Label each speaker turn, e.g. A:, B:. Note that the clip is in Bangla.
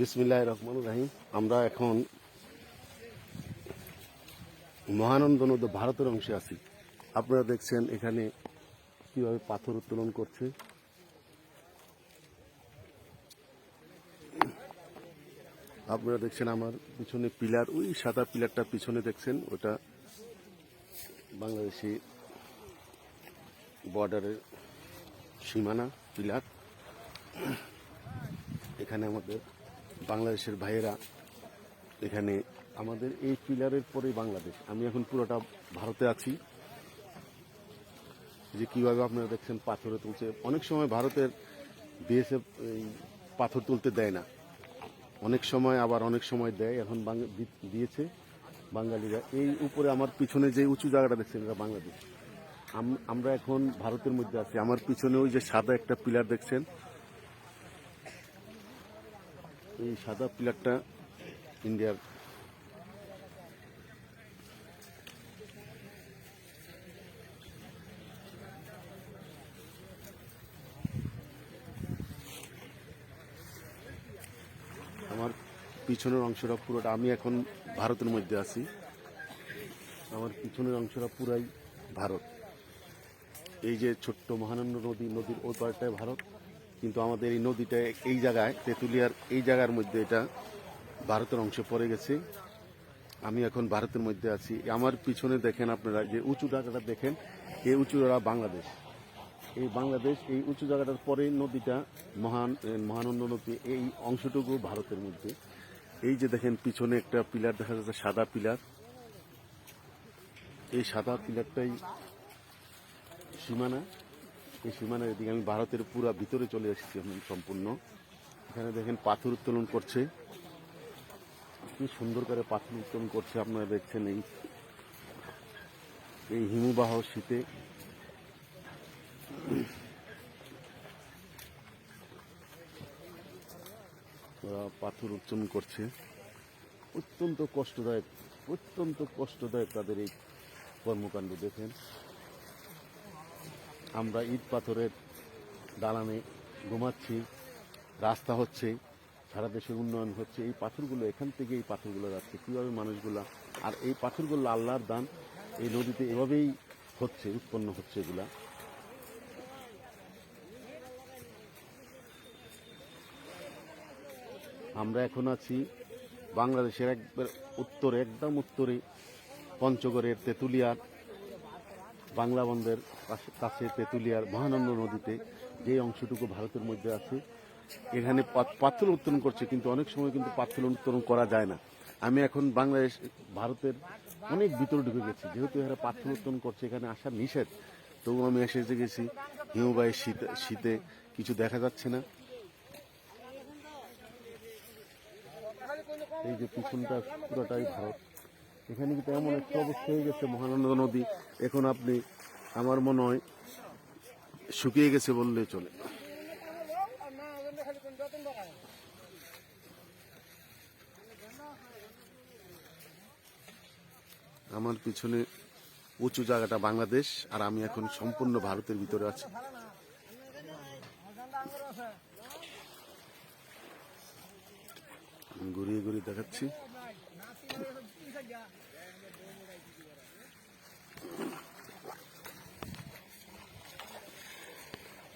A: বিসমিল্লাহ রহমান রাহিম। আমরা এখন মহানন্দ নদী ভারতের অংশে আছি। আপনারা দেখছেন এখানে কীভাবে পাথর উত্তোলন করছে। আপনারা দেখছেন আমার পিছনে পিলার, ওই সাদা পিলারটা পিছনে দেখছেন, ওটা বাংলাদেশি বর্ডারের সীমানা, পিলার। এখানে আমাদের বাংলাদেশের ভাইয়েরা এখানে আমাদের এই পিলারের পরেই বাংলাদেশ। আমি এখন পুরোটা ভারতে আছি। যে কীভাবে আপনারা দেখছেন পাথরে তুলছে। অনেক সময় ভারতের বিএসএফ পাথর তুলতে দেয় না। অনেক সময় আবার অনেক সময় দেয়। এখন দিয়েছে বাঙালিরা। এই উপরে আমার পিছনে যে উঁচু জায়গাটা দেখছেন, এটা বাংলাদেশ। আম- আমরা এখন ভারতের মধ্যে আছি। আমার পিছনে ওই যে সাদা একটা পিলার দেখছেন এই সাদা পিলারটা ইন্ডিয়ার। আমার পিছনের অংশটা পুরোটা, আমি এখন ভারতের মধ্যে আছি। আমার পিছনের অংশটা পুরাই ভারত। এই যে ছোট্ট মহানন্দ নদী, নদীর ওই পারটায় ভারত। কিন্তু আমাদের এই নদীটা এই জায়গায়, তেঁতুলিয়ার এই জায়গার মধ্যে এটা ভারতের অংশে পড়ে গেছে। আমি এখন ভারতের মধ্যে আছি। আমার পিছনে দেখেন আপনারা, যে উঁচু জায়গাটা দেখেন, এই উঁচু জায়গা বাংলাদেশ। এই বাংলাদেশ, এই উঁচু জায়গাটার পরে নদীটা মহান মহানন্দ নদী এই অংশটুকু ভারতের মধ্যে। এই যে দেখেন, পিছনে একটা পিলার দেখা যাচ্ছে, সাদা পিলার। এই সাদা পিলারটাই সীমানা। এই সীমানার এদিকে আমি ভারতের পুরা ভিতরে চলে এসেছি সম্পূর্ণ। এখানে দেখেন পাথর উত্তোলন করছে। কি সুন্দর করে পাথর উত্তোলন করছে আপনারা দেখছেন এই এই হিমবাহ শীতে। পাথর উত্তোলন করছে। অত্যন্ত কষ্টদায়ক অত্যন্ত কষ্টদায়ক তাদের এই কর্মকাণ্ড, দেখেন। আমরা ইট পাথরের দালানে ঘুমাচ্ছি, রাস্তা হচ্ছে, সারা দেশের উন্নয়ন হচ্ছে, এই পাথরগুলো, এখান থেকে এই পাথরগুলো যাচ্ছে, কীভাবে মানুষগুলা, আর এই পাথরগুলো আল্লাহর দান, এই নদীতে এভাবেই হচ্ছে, উৎপন্ন হচ্ছে এগুলা। আমরা এখন আছি বাংলাদেশের একবার উত্তরে, একদম উত্তরে, পঞ্চগড়ের তেঁতুলিয়ার বাংলা বন্দরের কাছে তেঁতুলিয়ার মহানন্দ নদীতে যে অংশটুকু ভারতের মধ্যে আছে, এখানে পাথর উত্তোলন করছে, কিন্তু অনেক সময় কিন্তু পাথর উত্তোলন করা যায় না। আমি এখন বাংলাদেশ, ভারতের অনেক ভিতরে ঢুকে গেছি, যেহেতু এখানে পাথর উত্তোলন করছে, এখানে আসা নিষেধ। তবু আমি এসে গেছি, হিমবাহের শীতে শীতে কিছু দেখা যাচ্ছে না। এই যে পিছনটা পুরোটাই ভারত। এখানে কিন্তু এমন একটা অবস্থা হয়ে গেছে, মহানন্দ নদী। এখন আপনি, আমার মনে হয়, শুকিয়ে গেছে বললে চলে। আমার পিছনে উঁচু জায়গাটা বাংলাদেশ, আর আমি এখন সম্পূর্ণ ভারতের ভিতরে আছি। ঘুরিয়ে ঘুরিয়ে দেখাচ্ছি। yeah.